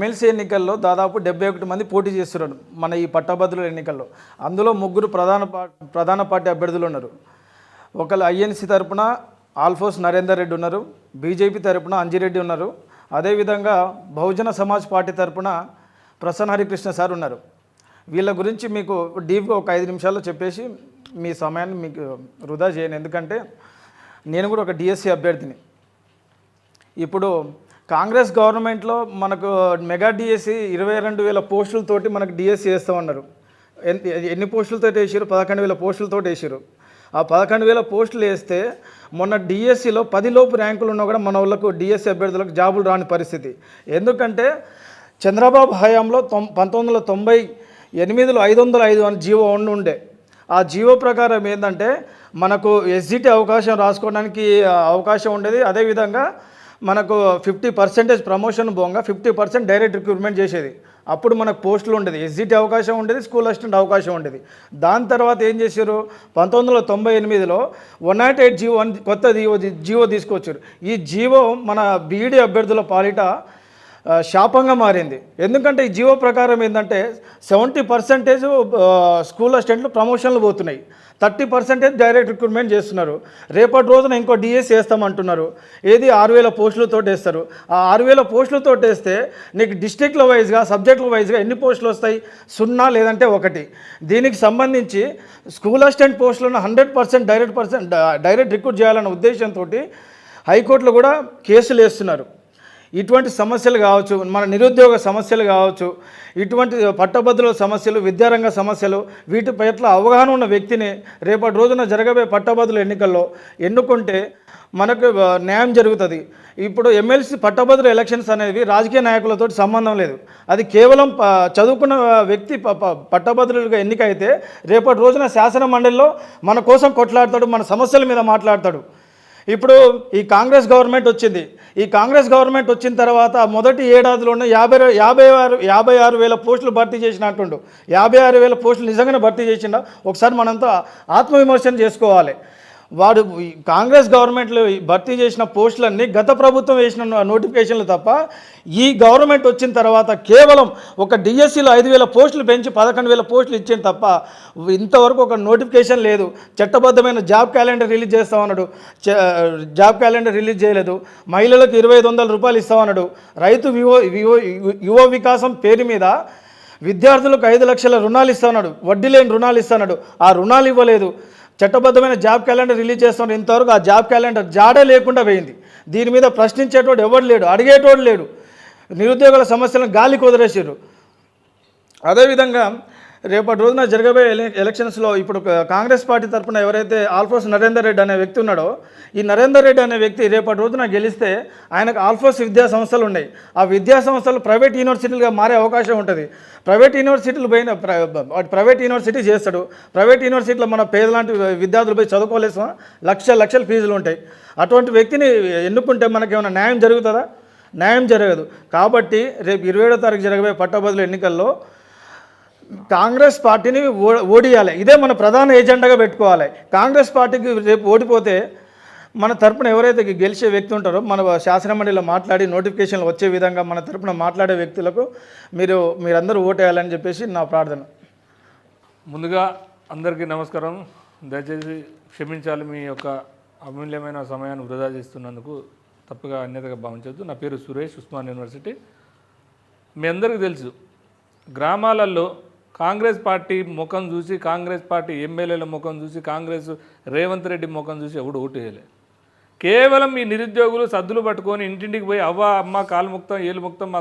MLC ఎన్నికల్లో దాదాపు డెబ్బై ఒకటి మంది పోటీ చేస్తున్నారు మన ఈ పట్టభద్రుల ఎన్నికల్లో. అందులో ముగ్గురు ప్రధాన ప్రధాన పార్టీ అభ్యర్థులు ఉన్నారు. ఒకళ్ళు ఐఎన్సీ తరపున ఆల్ఫోస్ నరేందర్ రెడ్డి ఉన్నారు. బీజేపీ తరపున అంజిరెడ్డి ఉన్నారు. అదేవిధంగా బహుజన సమాజ్ పార్టీ తరపున ప్రసన్న హరికృష్ణ సార్ ఉన్నారు. వీళ్ళ గురించి మీకు డీప్గా ఒక ఐదు నిమిషాల్లో చెప్పేసి మీ సమయాన్ని మీకు వృధా చేయను. ఎందుకంటే నేను కూడా ఒక డిఎస్సి అభ్యర్థిని. ఇప్పుడు కాంగ్రెస్ గవర్నమెంట్లో మనకు మెగా డిఎస్సి ఇరవై రెండు వేల పోస్టులతోటి మనకు డిఎస్సి వేస్తామన్నారు ఎన్ని పోస్టులతో వేసారు పదకొండు వేల పోస్టులతో వేసారు ఆ పదకొండు వేల పోస్టులు వేస్తే మొన్న డిఎస్సిలో పదిలోపు ర్యాంకులు ఉన్నా కూడా మన వాళ్ళకు డిఎస్సి అభ్యర్థులకు జాబులు రాని పరిస్థితి. ఎందుకంటే చంద్రబాబు హయాంలో తొం పంతొమ్మిది వందల తొంభై ఎనిమిదిలో ఐదు వందల ఐదు అని జీవో ఉండి ఉండే. ఆ జీవో ప్రకారం ఏంటంటే మనకు ఎస్జిటి అవకాశం రాసుకోవడానికి అవకాశం ఉండేది. అదేవిధంగా మనకు ఫిఫ్టీ పర్సెంటేజ్ ప్రమోషన్ పోగా ఫిఫ్టీ పర్సెంట్ డైరెక్ట్ రిక్రూట్మెంట్ చేసేది. అప్పుడు మనకు పోస్టులు ఉండేది. ఎస్జిటి అవకాశం ఉండేది స్కూల్ అసిస్టెంట్ అవకాశం ఉండేది. దాని తర్వాత ఏం చేశారు? పంతొమ్మిది వందల తొంభై ఎనిమిదిలో వన్ నాట్ ఎయిట్ జీవో అని కొత్త జీవో జీవో తీసుకొచ్చారు. ఈ జీవో మన బీఈడి అభ్యర్థుల పాలిట శాపంగా మారింది. ఎందుకంటే ఈ జీవో ప్రకారం ఏంటంటే సెవెంటీ పర్సెంటేజ్ స్కూల్ అసిస్టెంట్లు ప్రమోషన్లు పోతున్నాయి. థర్టీ పర్సెంటేజ్ డైరెక్ట్ రిక్రూట్మెంట్ చేస్తున్నారు. రేపటి రోజున ఇంకో డిఎస్ వేస్తామంటున్నారు. ఏది ఆరు వేల పోస్టులతో వేస్తారు. ఆ ఆరు వేల పోస్టులతో వేస్తే నీకు డిస్ట్రిక్ట్ల వైజ్గా సబ్జెక్టుల వైజ్గా ఎన్ని పోస్టులు వస్తాయి? సున్నా లేదంటే ఒకటి. దీనికి సంబంధించి స్కూల్ అసిస్టెంట్ పోస్టులను hundred percent direct percent direct recruit చేయాలన్న ఉద్దేశంతో హైకోర్టులో కూడా కేసులు వేస్తున్నారు. ఇటువంటి సమస్యలు కావచ్చు మన నిరుద్యోగ సమస్యలు కావచ్చు ఇటువంటి పట్టభద్రుల సమస్యలు విద్యారంగ సమస్యలు వీటి పట్ల అవగాహన ఉన్న వ్యక్తిని రేపటి రోజున జరగబోయే పట్టభద్రుల ఎన్నికల్లో ఎన్నుకుంటే మనకు న్యాయం జరుగుతుంది. ఇప్పుడు ఎమ్మెల్సీ పట్టభద్రుల ఎలక్షన్స్ అనేవి రాజకీయ నాయకులతో సంబంధం లేదు. అది కేవలం చదువుకున్న వ్యక్తి ప- పట్టభద్రులుగా ఎన్నికైతే రేపటి రోజున శాసన మండలిలో మన కోసం కొట్లాడతాడు మన సమస్యల మీద మాట్లాడతాడు. ఇప్పుడు ఈ కాంగ్రెస్ గవర్నమెంట్ వచ్చింది. ఈ కాంగ్రెస్ గవర్నమెంట్ వచ్చిన తర్వాత మొదటి ఏడాదిలోనే యాభై యాభై ఆరు యాభై ఆరు వేల పోస్టులు భర్తీ చేసినట్టుండు. యాభై ఆరు వేల పోస్టులు నిజంగానే భర్తీ చేసిండ? ఒకసారి మనంతా ఆత్మవిమర్శన చేసుకోవాలి. వాడు ఈ కాంగ్రెస్ గవర్నమెంట్లో భర్తీ చేసిన పోస్టులన్నీ గత ప్రభుత్వం వేసిన నోటిఫికేషన్లు తప్ప ఈ గవర్నమెంట్ వచ్చిన తర్వాత కేవలం ఒక డిఎస్సిలో ఐదు వేల పోస్టులు పెంచి పదకొండు వేల పోస్టులు ఇచ్చింది తప్ప ఇంతవరకు ఒక నోటిఫికేషన్ లేదు. చట్టబద్ధమైన జాబ్ క్యాలెండర్ రిలీజ్ చేస్తామన్నాడు. జాబ్ క్యాలెండర్ రిలీజ్ చేయలేదు. మహిళలకు ఇరవై ఐదు వందల రూపాయలు ఇస్తామన్నాడు. రైతు వివో వివో యువ వికాసం పేరు మీద విద్యార్థులకు ఐదు లక్షల రుణాలు ఇస్తున్నాడు వడ్డీ లేని రుణాలు ఇస్తున్నాడు ఆ రుణాలు ఇవ్వలేదు. చట్టబద్ధమైన జాబ్ క్యాలెండర్ రిలీజ్ చేస్తున్నారు. ఇంతవరకు ఆ జాబ్ క్యాలెండర్ జాడే లేకుండా పోయింది. దీని మీద ప్రశ్నించేటోడు ఎవడు లేడు అడిగేటోడు లేడు. నిరుద్యోగుల సమస్యలను గాలి వదిలేసారు. అదేవిధంగా రేపటి రోజున జరగబోయే ఎలక్షన్స్లో ఇప్పుడు కాంగ్రెస్ పార్టీ తరఫున ఎవరైతే ఆల్ఫోస్ నరేందర్ రెడ్డి అనే వ్యక్తి ఉన్నాడో ఈ నరేందర్ రెడ్డి అనే వ్యక్తి రేపటి రోజున గెలిస్తే ఆయనకు ఆల్ఫోస్ విద్యా సంస్థలు ఉన్నాయి. ఆ విద్యా సంస్థలు ప్రైవేట్ యూనివర్సిటీలుగా మారే అవకాశం ఉంటుంది. ప్రైవేట్ యూనివర్సిటీలు పోయిన ప్రైవేట్ యూనివర్సిటీ చేస్తాడు. ప్రైవేట్ యూనివర్సిటీలో మన పేదలాంటి విద్యార్థులు పోయి చదువుకోలేసా? లక్ష లక్షల ఫీజులు ఉంటాయి. అటువంటి వ్యక్తిని ఎన్నుకుంటే మనకి ఏమైనా న్యాయం జరుగుతుందా? న్యాయం జరగదు. కాబట్టి రేపు ఇరవై ఏడో తారీఖు జరగబోయే పట్టభద్రుల ఎన్నికల్లో కాంగ్రెస్ పార్టీని ఓ- ఓడియాలి. ఇదే మన ప్రధాన ఎజెండాగా పెట్టుకోవాలి. కాంగ్రెస్ పార్టీకి రేపు ఓడిపోతే మన తరపున ఎవరైతే గెలిచే వ్యక్తి ఉంటారో మన శాసనమండలిలో మాట్లాడి నోటిఫికేషన్లు వచ్చే విధంగా మన తరపున మాట్లాడే వ్యక్తులకు మీరు మీరందరూ ఓటేయాలని చెప్పేసి నా ప్రార్థన. ముందుగా అందరికీ నమస్కారం. దయచేసి క్షమించాలి మీ యొక్క అమూల్యమైన సమయాన్ని వృధా చేస్తున్నందుకు తప్పుగా అన్యతగా భావించవద్దు నా పేరు సురేష్ ఉస్మాన్ యూనివర్సిటీ. మీ అందరికీ తెలుసు గ్రామాలలో కాంగ్రెస్ పార్టీ ముఖం చూసి కాంగ్రెస్ పార్టీ ఎమ్మెల్యేల ముఖం చూసి కాంగ్రెస్ రేవంత్ రెడ్డి ముఖం చూసి ఎవడు ఓటు వేయలే. కేవలం ఈ నిరుద్యోగులు సద్దులు పట్టుకొని ఇంటింటికి పోయి అవ్వ అమ్మ కాలు ముక్తం ఏలు ముక్తం మా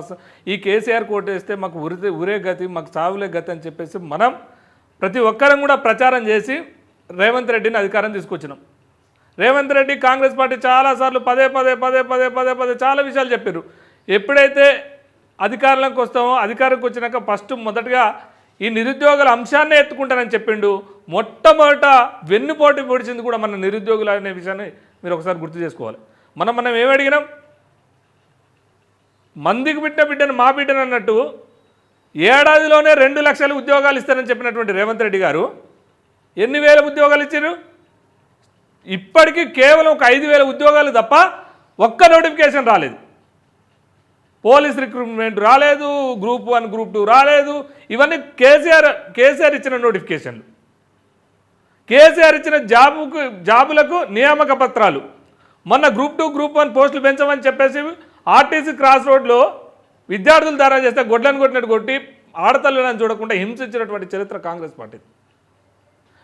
ఈ కేసీఆర్ కోటేస్తే మాకు ఉరితే ఉరే గతి మాకు చావులే గతి అని చెప్పేసి మనం ప్రతి ఒక్కరం కూడా ప్రచారం చేసి రేవంత్ రెడ్డిని అధికారం తీసుకొచ్చినాం. రేవంత్ రెడ్డి కాంగ్రెస్ పార్టీ చాలాసార్లు పదే పదే పదే పదే పదే పదే చాలా విషయాలు చెప్పారు. ఎప్పుడైతే అధికారంలోకి వస్తామో అధికారంకి వచ్చినాక ఫస్ట్ మొదటగా ఈ నిరుద్యోగుల అంశాన్నే ఎత్తుకుంటానని చెప్పిండు. మొట్టమొదట వెన్నుపోటు పొడిచింది కూడా మన నిరుద్యోగులు అనే విషయాన్ని మీరు ఒకసారి గుర్తు చేసుకోవాలి. మనం మనం ఏమడిగినాం మందికి బిడ్డ బిడ్డను మా బిడ్డను అన్నట్టు ఏడాదిలోనే రెండు లక్షల ఉద్యోగాలు ఇస్తారని చెప్పినటువంటి రేవంత్ రెడ్డి గారు ఎన్ని వేల ఉద్యోగాలు ఇచ్చారు ఇప్పటికీ కేవలం ఒక ఐదు వేల ఉద్యోగాలు తప్ప ఒక్క నోటిఫికేషన్ రాలేదు. పోలీస్ రిక్రూట్మెంట్ రాలేదు గ్రూప్ వన్ గ్రూప్ టూ రాలేదు. ఇవన్నీ కేసీఆర్ కేసీఆర్ ఇచ్చిన నోటిఫికేషన్లు. కేసీఆర్ ఇచ్చిన జాబుకు జాబులకు నియామక పత్రాలు. మొన్న గ్రూప్ టూ గ్రూప్ వన్ పోస్టులు పెంచమని చెప్పేసి ఆర్టీసీ క్రాస్ రోడ్లో విద్యార్థులు దారా చేస్తే గొడ్లను కొట్టినట్టు కొట్టి ఆడతల్లని చూడకుండా హింసించినటువంటి చరిత్ర కాంగ్రెస్ పార్టీ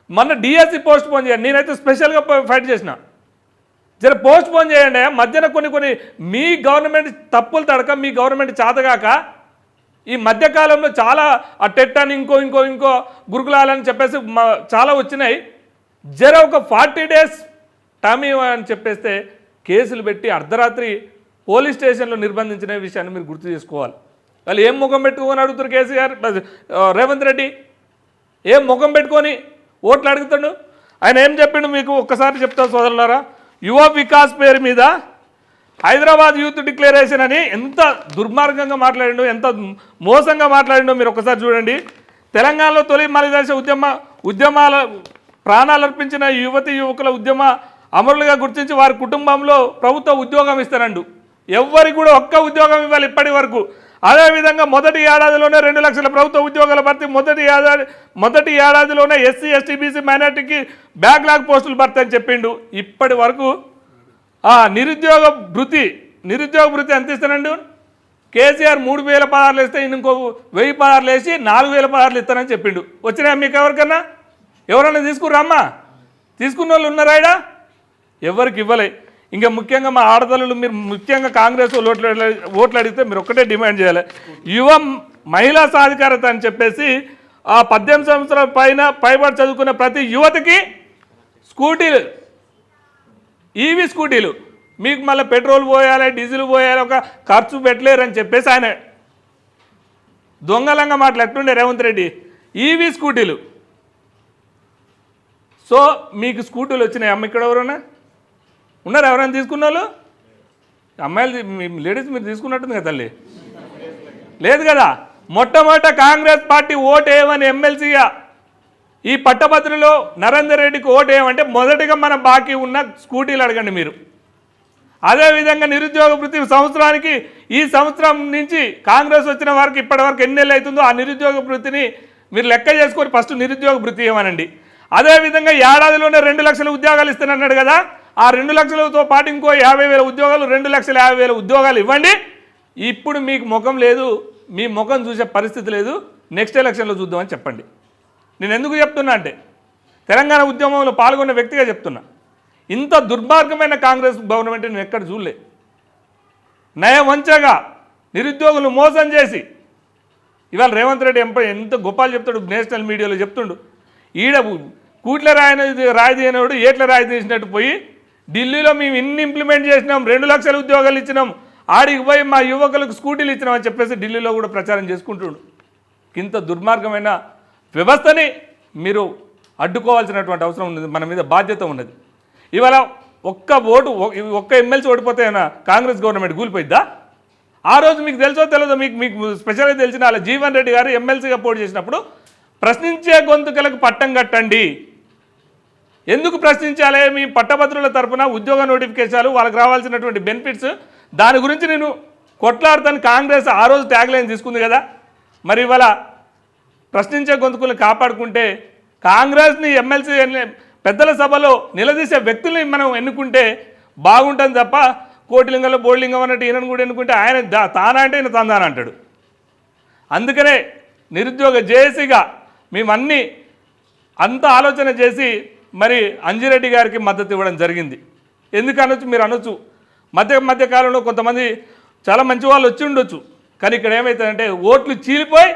మొన్న డిఎస్సి పోస్ట్ పోన్ చేయండి. నేనైతే స్పెషల్గా ఫైట్ చేసిన. జర పోస్ట్ పోన్ చేయండి. మధ్యన కొన్ని కొన్ని మీ గవర్నమెంట్ తప్పులు తడక మీ గవర్నమెంట్ చాతగాక ఈ మధ్యకాలంలో చాలా ఆ టెట్ అని ఇంకో ఇంకో ఇంకో గురుకులాలని చెప్పేసి చాలా వచ్చినాయి. జర ఒక ఫార్టీ డేస్ టైం ఇవ్వని చెప్పేస్తే కేసులు పెట్టి అర్ధరాత్రి పోలీస్ స్టేషన్లో నిర్బంధించిన విషయాన్ని మీరు గుర్తు చేసుకోవాలి. వాళ్ళు ఏం ముఖం పెట్టుకొని అడుగుతారు కేసీఆర్? రేవంత్ రెడ్డి ఏం ముఖం పెట్టుకొని ఓట్లు అడుగుతాడు? ఆయన ఏం చెప్పిండు మీకు? ఒక్కసారి చెప్తాను సోదరులారా? యువ వికాస్ పేరు మీద హైదరాబాద్ యూత్ డిక్లరేషన్ అని ఎంత దుర్మార్గంగా మాట్లాడిండో ఎంత మోసంగా మాట్లాడిండో మీరు ఒకసారి చూడండి. తెలంగాణలో తొలి మలిదశ ఉద్యమ ఉద్యమాల ప్రాణాలు అర్పించిన యువతి యువకుల ఉద్యమ అమరులుగా గుర్తించి వారి కుటుంబంలో ప్రభుత్వ ఉద్యోగం ఇస్తారండు ఎవ్వరికి కూడా ఒక్క ఉద్యోగం ఇవ్వాలి ఇప్పటి వరకు. అదేవిధంగా మొదటి ఏడాదిలోనే రెండు లక్షల ప్రభుత్వ ఉద్యోగాల భర్తీ మొదటి ఏడాది మొదటి ఏడాదిలోనే ఎస్సీ ఎస్టీ బీసీ మైనార్టీకి బ్యాక్లాగ్ పోస్టులు భర్తీ అని చెప్పిండు. ఇప్పటి వరకు నిరుద్యోగ భృతి నిరుద్యోగ భృతి ఎంత ఇస్తానండి? కేసీఆర్ మూడు వేల పదార్లు ఇస్తే ఇంకో వెయ్యి పదార్లు వేసి నాలుగు వేల పదార్లు ఇస్తానని చెప్పిండు. వచ్చినాయా మీకు ఎవరికన్నా? ఎవరన్నా తీసుకుర్రమ్మా తీసుకున్న వాళ్ళు ఉన్నారాయడా ఎవరికి ఇవ్వలే. ఇంకా ముఖ్యంగా మా ఆడతలు మీరు ముఖ్యంగా కాంగ్రెస్ వాళ్ళు ఓట్లు ఓట్లు అడిగితే మీరు ఒక్కటే డిమాండ్ చేయాలి. యువ మహిళా సాధికారత అని చెప్పేసి ఆ పద్దెనిమిది సంవత్సరాల పైన పైబడి చదువుకున్న ప్రతి యువతకి స్కూటీలు ఈవీ స్కూటీలు. మీకు మళ్ళీ పెట్రోల్ పోయాలి డీజిల్ పోయాలి ఒక ఖర్చు పెట్టలేరు అని చెప్పేసి ఆయన దొంగలంగా మాట్లాడుతుండే రేవంత్ రెడ్డి? ఈవీ స్కూటీలు. సో మీకు స్కూటీలు వచ్చినాయి? అమ్మ ఇక్కడ ఎవరైనా ఉన్నారు ఎవరైనా తీసుకున్న వాళ్ళు అమ్మాయిలు లేడీస్ మీరు తీసుకున్నట్టుంది కదా తల్లి? లేదు కదా. మొట్టమొదట కాంగ్రెస్ పార్టీ ఓటు ఎమ్మెల్సీగా ఈ పట్టభద్రులో నరేందర్ రెడ్డికి ఓటు మొదటిగా మన బాకీ ఉన్న స్కూటీలు అడగండి మీరు. అదేవిధంగా నిరుద్యోగ వృత్తి సంవత్సరానికి ఈ సంవత్సరం నుంచి కాంగ్రెస్ వచ్చిన వారికి ఇప్పటివరకు ఎన్ని నెలలు అవుతుందో ఆ నిరుద్యోగ వృత్తిని మీరు లెక్క చేసుకొని ఫస్ట్ నిరుద్యోగ వృత్తి ఏమనండి. అదేవిధంగా ఏడాదిలోనే రెండు లక్షల ఉద్యోగాలు ఇస్తానన్నాడు కదా. ఆ రెండు లక్షలతో పాటు ఇంకో యాభై వేల ఉద్యోగాలు రెండు లక్షల యాభై వేల ఉద్యోగాలు ఇవ్వండి. ఇప్పుడు మీకు ముఖం లేదు మీ ముఖం చూసే పరిస్థితి లేదు. నెక్స్ట్ ఎలక్షన్లో చూద్దామని చెప్పండి. నేను ఎందుకు చెప్తున్నా అంటే తెలంగాణ ఉద్యమంలో పాల్గొన్న వ్యక్తిగా చెప్తున్నా. ఇంత దుర్మార్గమైన కాంగ్రెస్ గవర్నమెంట్ నేను ఎక్కడ చూడలే. నయవంచగా నిరుద్యోగులు మోసం చేసి ఇవాళ రేవంత్ రెడ్డి ఎంపై ఎంత గొప్పలు చెప్తాడు నేషనల్ మీడియాలో చెప్తుండు. ఈడ కూట్ల రాయన రాయి అయినప్పుడు ఏట్ల రాయి తీసినట్టు పోయి ఢిల్లీలో మేము ఇన్ని ఇంప్లిమెంట్ చేసినాం? రెండు లక్షల ఉద్యోగాలు ఇచ్చినాం. ఆడికి పోయి మా యువకులకు స్కూటీలు ఇచ్చినామని చెప్పేసి ఢిల్లీలో కూడా ప్రచారం చేసుకుంటుండు. ఇంత దుర్మార్గమైన వ్యవస్థని మీరు అడ్డుకోవాల్సినటువంటి అవసరం ఉన్నది మన మీద బాధ్యత ఉన్నది. ఇవాళ ఒక్క ఓటు ఒక్క ఎమ్మెల్సీ ఓడిపోతే ఏమైనా కాంగ్రెస్ గవర్నమెంట్ కూలిపోయిద్దా? ఆ రోజు మీకు తెలుసో తెలియదో మీకు మీకు స్పెషల్గా తెలిసిన వాళ్ళ జీవన్ రెడ్డి గారు ఎమ్మెల్సీగా పోటీ చేసినప్పుడు ప్రశ్నించే గొంతుకలకు పట్టం కట్టండి. ఎందుకు ప్రశ్నించాలి? మీ పట్టభద్రుల తరపున ఉద్యోగ నోటిఫికేషన్లు వాళ్ళకి రావాల్సినటువంటి బెనిఫిట్స్. దాని గురించి నేను కొట్లాడతాను. కాంగ్రెస్ ఆ రోజు ట్యాగ్లైన్ తీసుకుంది కదా. మరి ఇవాళ ప్రశ్నించే గొంతుకులను కాపాడుకుంటే కాంగ్రెస్ని ఎమ్మెల్సీ పెద్దల సభలో నిలదీసే వ్యక్తుల్ని మనం ఎన్నుకుంటే బాగుంటుంది తప్ప కోటిలింగంలో బోర్లింగం అన్నట్టు ఈయనను కూడా ఎన్నుకుంటే ఆయన తానంటే తానా అంటే ఈయన తందాన అంటాడు. అందుకనే నిరుద్యోగ జేఏసీగా మేమన్నీ అంత ఆలోచన చేసి మరి అంజిరెడ్డి గారికి మద్దతు ఇవ్వడం జరిగింది. ఎందుకు అనొచ్చు మీరు అనొచ్చు మధ్య మధ్య కాలంలో కొంతమంది చాలా మంచి వాళ్ళు వచ్చి ఉండొచ్చు. కానీ ఇక్కడ ఏమవుతుందంటే ఓట్లు చీలిపోయి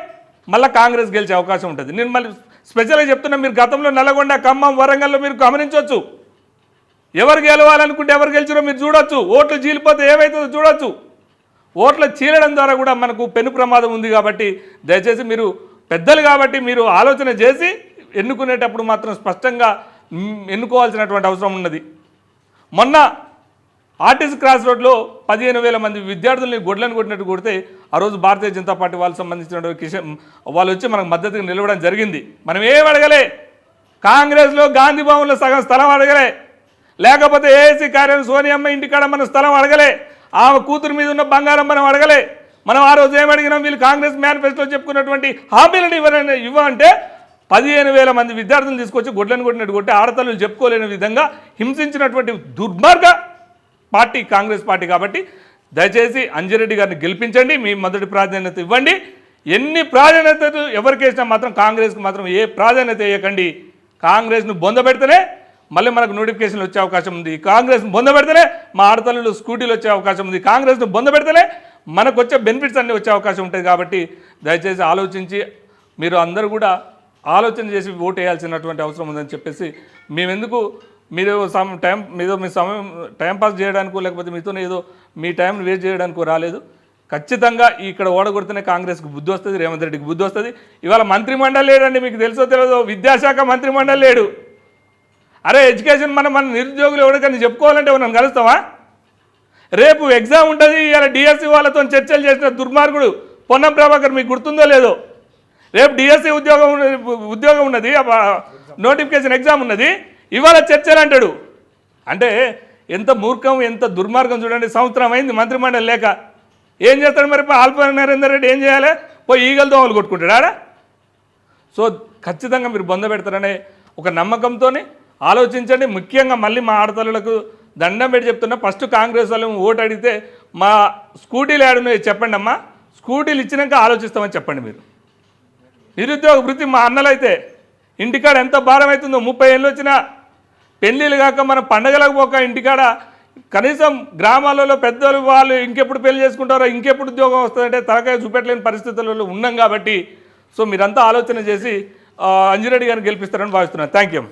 మళ్ళీ కాంగ్రెస్ గెలిచే అవకాశం ఉంటుంది. నేను మళ్ళీ స్పెషల్గా చెప్తున్నా మీరు గతంలో నల్గొండ ఖమ్మం వరంగల్లో మీరు గమనించవచ్చు ఎవరు గెలవాలనుకుంటే ఎవరు గెలిచినో మీరు చూడొచ్చు. ఓట్లు చీలిపోతే ఏమవుతుందో చూడొచ్చు. ఓట్ల చీలడం ద్వారా కూడా మనకు పెను ప్రమాదం ఉంది కాబట్టి దయచేసి మీరు పెద్దలు కాబట్టి మీరు ఆలోచన చేసి ఎన్నుకునేటప్పుడు మాత్రం స్పష్టంగా ఎన్నుకోవాల్సినటువంటి అవసరం ఉన్నది. మొన్న ఆర్టీసీ క్రాస్ రోడ్లో పదిహేను వేల మంది విద్యార్థుల్ని గొడ్లను కొట్టినట్టు కొడితే ఆ రోజు భారతీయ జనతా పార్టీ వాళ్ళకి సంబంధించిన కిషన్ వాళ్ళు వచ్చి మనకు మద్దతుగా నిలవడం జరిగింది. మనం ఏం అడగలే? కాంగ్రెస్లో గాంధీ భవన్లో సగం స్థలం అడగలే. లేకపోతే ఏఏసీ కార్యం సోనియమ్మ ఇంటికాడ మన స్థలం అడగలే. ఆమె కూతురు మీద ఉన్న బంగారం మనం అడగలే. మనం ఆ రోజు ఏమడిగినాం వీళ్ళు కాంగ్రెస్ మేనిఫెస్టోలో చెప్పుకున్నటువంటి హామీలను ఇవ్వని ఇవ్వంటే పదిహేను వేల మంది విద్యార్థులు తీసుకొచ్చి గొడ్లను కొట్టినట్టు కొట్టి ఆడతల్లు చెప్పుకోలేని విధంగా హింసించినటువంటి దుర్మార్గ పార్టీ కాంగ్రెస్ పార్టీ కాబట్టి దయచేసి అంజిరెడ్డి గారిని గెలిపించండి మీ మొదటి ప్రాధాన్యత ఇవ్వండి. ఎన్ని ప్రాధాన్యతలు ఎవరికి వేసినా మాత్రం కాంగ్రెస్కి మాత్రం ఏ ప్రాధాన్యత వేయకండి. కాంగ్రెస్ను బొందబెడితేనే మళ్ళీ మనకు నోటిఫికేషన్లు వచ్చే అవకాశం ఉంది. కాంగ్రెస్ను బొందబెడితేనే మా ఆడతల్లు స్కూటీలు వచ్చే అవకాశం ఉంది. కాంగ్రెస్ను బొందబెడితేనే మనకు వచ్చే బెనిఫిట్స్ అన్నీ వచ్చే అవకాశం ఉంటుంది కాబట్టి దయచేసి ఆలోచించి మీరు అందరూ కూడా ఆలోచన చేసి ఓటు వేయాల్సినటువంటి అవసరం ఉందని చెప్పేసి మేమెందుకు మీరు సమ టైం మీదో మీ సమయం టైంపాస్ చేయడానికో లేకపోతే మీతో ఏదో మీ టైంని వేస్ట్ చేయడానికో రాలేదు. ఖచ్చితంగా ఇక్కడ ఓడగొడితేనే కాంగ్రెస్కి బుద్ధి వస్తుంది రేవంత్ రెడ్డికి బుద్ధి వస్తుంది. ఇవాళ మంత్రిమండలి లేడండి మీకు తెలుసో తెలియదో విద్యాశాఖ మంత్రిమండలి లేడు. అరే ఎడ్యుకేషన్ మనం మన నిరుద్యోగులు ఎవరికైనా చెప్పుకోవాలంటే మనం కలుస్తావా రేపు ఎగ్జామ్ ఉంటుంది ఇలా డిఎస్సి వాళ్ళతో చర్చలు చేసిన దుర్మార్గుడు పొన్నం ప్రభాకర్ మీకు గుర్తుందో లేదో? రేపు డిఎస్సి ఉద్యోగం ఉద్యోగం ఉన్నది నోటిఫికేషన్ ఎగ్జామ్ ఉన్నది ఇవాళ చర్చలు అంటాడు. అంటే ఎంత మూర్ఖం ఎంత దుర్మార్గం చూడండి సంవత్సరం అయింది మంత్రిమండలి లేక. ఏం చేస్తాడు మరి ఆల్ప నరేందర్ రెడ్డి ఏం చేయాలి? పోయి ఈగల దోమలు కొట్టుకుంటాడు ఆడ? సో ఖచ్చితంగా మీరు బొంద పెడతారనే ఒక నమ్మకంతో ఆలోచించండి. ముఖ్యంగా మళ్ళీ మా ఆడతలకు దండం పెట్టి చెప్తున్నా ఫస్ట్ కాంగ్రెస్ వాళ్ళు ఓటు అడిగితే మా స్కూటీలు ఆడున్నాయి చెప్పండి అమ్మా. స్కూటీలు ఇచ్చినాక ఆలోచిస్తామని చెప్పండి మీరు. నిరుద్యోగ వృత్తి మా అన్నలైతే ఇంటికాడ ఎంత భారం అవుతుందో ముప్పై ఏళ్ళు వచ్చినా పెళ్ళిళ్ళు కాక మనం పండగలకు పోక ఇంటికాడ కనీసం గ్రామాలలో పెద్దలు వాళ్ళు ఇంకెప్పుడు పెళ్ళి చేసుకుంటారో ఇంకెప్పుడు ఉద్యోగం వస్తుందంటే తలకాయ చూపెట్టలేని పరిస్థితులలో ఉన్నాం కాబట్టి సో మీరంతా ఆలోచన చేసి అంజిరెడ్డి గారిని గెలిపిస్తారని భావిస్తున్నాను. Thank you